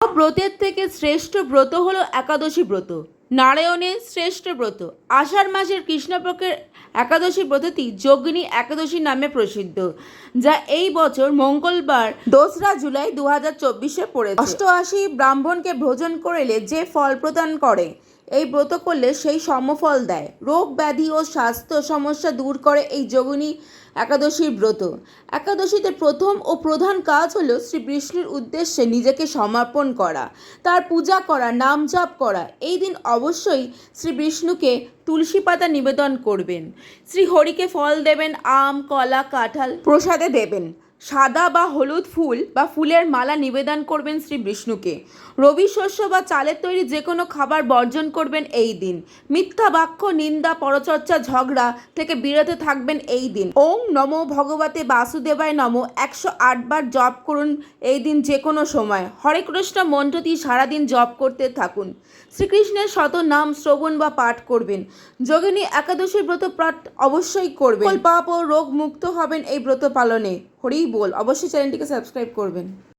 ব্রতের থেকে শ্রেষ্ঠ ব্রত হল একাদশী ব্রত। নারায়ণের শ্রেষ্ঠ ব্রত। আষাঢ় মাসের কৃষ্ণপক্ষের একাদশী ব্রতটি যোগিনী একাদশী নামে প্রসিদ্ধ, যা এই বছর মঙ্গলবার দোসরা জুলাই দু হাজার চব্বিশে পড়ে অষ্টআশি ব্রাহ্মণকে ভোজন করেলে যে ফল প্রদান করে এই ব্রত করলে সেই সমফল দেয়। রোগ ব্যাধি ও স্বাস্থ্য সমস্যা দূর করে এই যোগিনী একাদশীর ব্রত। একাদশীতে প্রথম ও প্রধান কাজ হলো শ্রী বিষ্ণুর উদ্দেশ্যে নিজেকে সমর্পণ করা, তার পূজা করা, নাম জপ করা। এই দিন অবশ্যই শ্রী বিষ্ণুকে তুলসী পাতা নিবেদন করবেন। শ্রী হরিকে ফল দেবেন, আম, কলা, কাঁঠাল প্রসাদে দেবেন। সাদা বা হলুদ ফুল বা ফুলের মালা নিবেদন করবেন শ্রী বিষ্ণুকে। রবি শস্য বা চালের তৈরি যে কোনো খাবার বর্জন করবেন এই দিন। মিথ্যা বাক্য, নিন্দা, পরচর্চা, ঝগড়া থেকে বিরত থাকবেন এই দিন। ওম নমো ভগবতে বাসুদেবায় নম। একশো আটবার জপ করুন এই দিন যে কোনো সময়। হরে কৃষ্ণ, মন্ত্রটি সারাদিন জপ করতে থাকুন। শ্রীকৃষ্ণের শত নাম শ্রবণ বা পাঠ করবেন। যোগিনী একাদশী ব্রত পাঠ অবশ্যই করবেন। পাপ ও রোগ মুক্ত হবেন এই ব্রত পালনে। হরিই বল। অবশ্যই চ্যানেলটিকে সাবস্ক্রাইব করবেন।